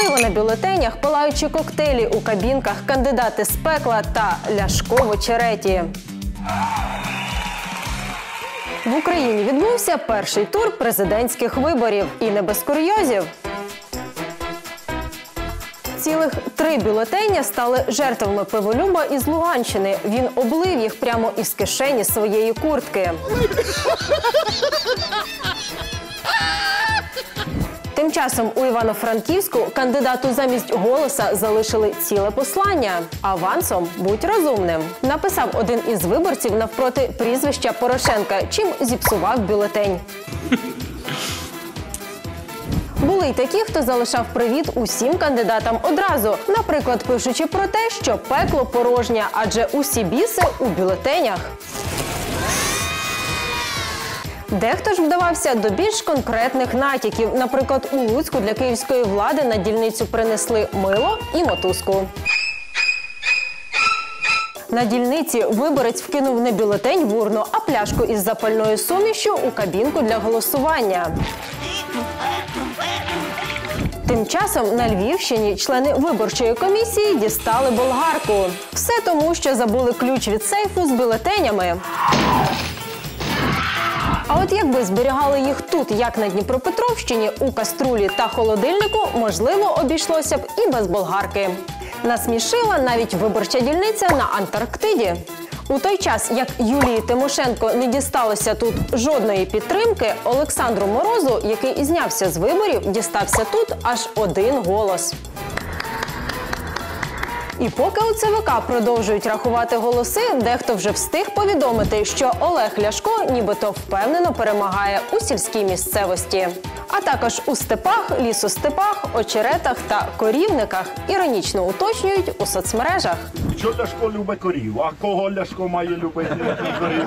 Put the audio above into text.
пиво на бюлетенях, палаючі коктейлі у кабінках, кандидати з пекла та Ляшко в очереті. В Україні відбувся перший тур президентських виборів. І не без курйозів. Цілих три бюлетеня стали жертвами пиволюба із Луганщини. Він облив їх прямо із кишені своєї куртки. Часом у Івано-Франківську кандидату замість голоса залишили ціле послання. Авансом будь розумним. Написав один із виборців навпроти прізвища Порошенка, чим зіпсував бюлетень. Були й такі, хто залишав привіт усім кандидатам одразу, наприклад, пишучи про те, що пекло порожнє, адже усі біси у бюлетенях. Дехто ж вдавався до більш конкретних натяків. Наприклад, у Луцьку для київської влади на дільницю принесли мило і мотузку. На дільниці виборець вкинув не бюлетень в урну, а пляшку із запальною сумішю у кабінку для голосування. Тим часом на Львівщині члени виборчої комісії дістали болгарку. Все тому, що забули ключ від сейфу з бюлетенями. А от якби зберігали їх тут, як на Дніпропетровщині, у каструлі та холодильнику, можливо, обійшлося б і без болгарки. Насмішила навіть виборча дільниця на Антарктиді. У той час, як Юлії Тимошенко не дісталося тут жодної підтримки, Олександру Морозу, який і знявся з виборів, дістався тут аж один голос. І поки у ЦВК продовжують рахувати голоси, дехто вже встиг повідомити, що Олег Ляшко нібито впевнено перемагає у сільській місцевості, а також у степах, лісостепах, очеретах та корівниках. Іронічно уточнюють у соцмережах. Що Ляшко любить корів? А кого Ляшко має любити корів?